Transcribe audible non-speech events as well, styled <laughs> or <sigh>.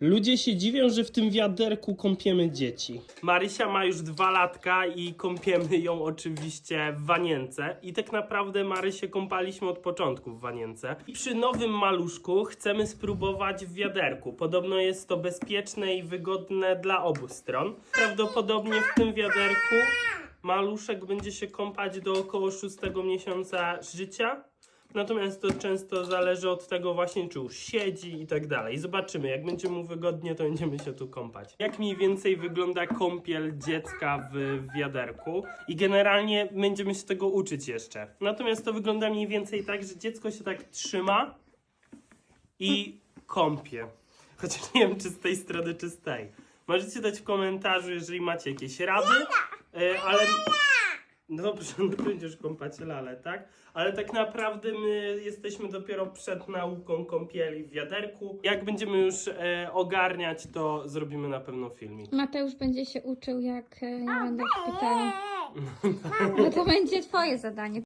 Ludzie się dziwią, że w tym wiaderku kąpiemy dzieci. Marysia ma już dwa latka i kąpiemy ją oczywiście w wanience. I tak naprawdę Marysię kąpaliśmy od początku w wanience. I przy nowym maluszku chcemy spróbować w wiaderku. Podobno jest to bezpieczne i wygodne dla obu stron. Prawdopodobnie w tym wiaderku maluszek będzie się kąpać do około 6 miesiąca życia. Natomiast to często zależy od tego właśnie, czy już siedzi i tak dalej. Zobaczymy, jak będzie mu wygodnie, to będziemy się tu kąpać. Jak mniej więcej wygląda kąpiel dziecka w wiaderku i generalnie będziemy się tego uczyć jeszcze. Natomiast to wygląda mniej więcej tak, że dziecko się tak trzyma i kąpie. Chociaż nie wiem, czy z tej strony, czy z tej. Możecie dać w komentarzu, jeżeli macie jakieś rady, e, ale... Dobrze, <laughs> no będziesz kąpać lalę, tak? Ale tak naprawdę my jesteśmy dopiero przed nauką kąpieli w wiaderku. Jak będziemy już e, ogarniać, to zrobimy na pewno filmik. Mateusz będzie się uczył, jak e, ja będę w szpitalu. <laughs> No to będzie twoje zadanie.